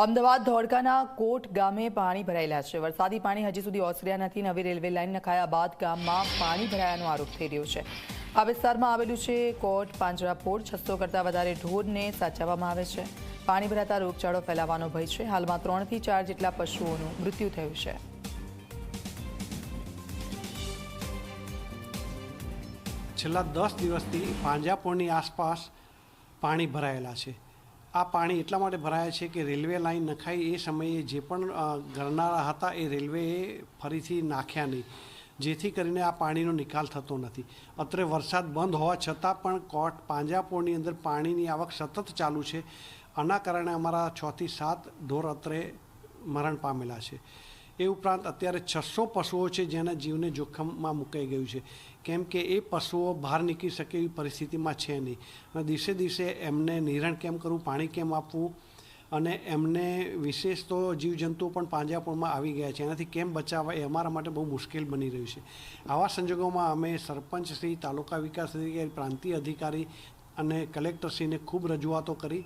અમદાવાદ ધોળકાના કોટ ગામે પાણી ભરાયેલા છે. વરસાદી પાણી હજી સુધી ઓસર્યા નથી. નવી રેલવે લાઇન નખાયા બાદ ગામમાં પાણી ભરાયાનો આરોપ થઈ રહ્યો છે. આ વિસ્તારમાં આવેલું છે કોટ પાંજરાપોર છસો કરતાં વધારે ઢોરને સાચવવામાં આવે છે. પાણી ભરાતા રોગચાળો ફેલાવાનો ભય છે. હાલમાં ત્રણથી ચાર જેટલા પશુઓનું મૃત્યુ થયું છે. છેલ્લા દસ દિવસથી પાંજરાપોરની આસપાસ પાણી ભરાયેલા છે. આ પાણી એટલા માટે ભરાયા છે કે રેલવે લાઇન નખાઈ એ સમયે જે પણ ગરનારા હતા એ રેલવેએ ફરીથી નાખ્યા નહીં. જેથી કરીને આ પાણીનો નિકાલ થતો નથી. અત્રે વરસાદ બંધ હોવા છતાં પણ કોટ પાંજાપોળની અંદર પાણીની આવક સતત ચાલુ છે. આના કારણે અમારા છથી સાત ઢોર અત્રે મરણ પામેલા છે. એ ઉપરાંત અત્યારે છસો પશુઓ છે જેના જીવને જોખમમાં મુકાઈ ગયું છે. કેમ કે એ પશુઓ બહાર નીકળી શકે એવી પરિસ્થિતિમાં છે નહીં. અને દિવસે દિવસે એમને નિરણ કેમ કરવું, પાણી કેમ આપવું અને એમને વિશેષ તો જીવજંતુઓ પણ પાંજરાપોળમાં આવી ગયા છે. એનાથી કેમ બચાવવા એ અમારા માટે બહુ મુશ્કેલ બની રહ્યું છે. આવા સંજોગોમાં અમે સરપંચ શ્રી, તાલુકા વિકાસ અધિકારી, પ્રાંતીય અધિકારી અને કલેક્ટરશ્રીને ખૂબ રજૂઆતો કરી.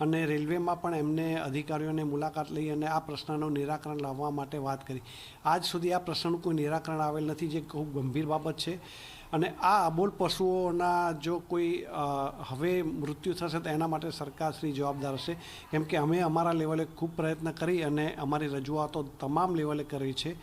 અને રેલવેમાં પણ એમને અધિકારીઓને મુલાકાત લઈ અને આ પ્રશ્નનું નિરાકરણ લાવવા માટે વાત કરી. આજ સુધી આ પ્રશ્નનું કોઈ નિરાકરણ આવેલ નથી, જે ખૂબ ગંભીર બાબત છે. અને આ અબોલ પશુઓના જો કોઈ હવે મૃત્યુ થશે તો એના માટે સરકારશ્રી જવાબદાર હશે. કેમ કે અમે અમારા લેવલે ખૂબ પ્રયત્ન કરી અને અમારી રજૂઆતો તમામ લેવલે કરી છે.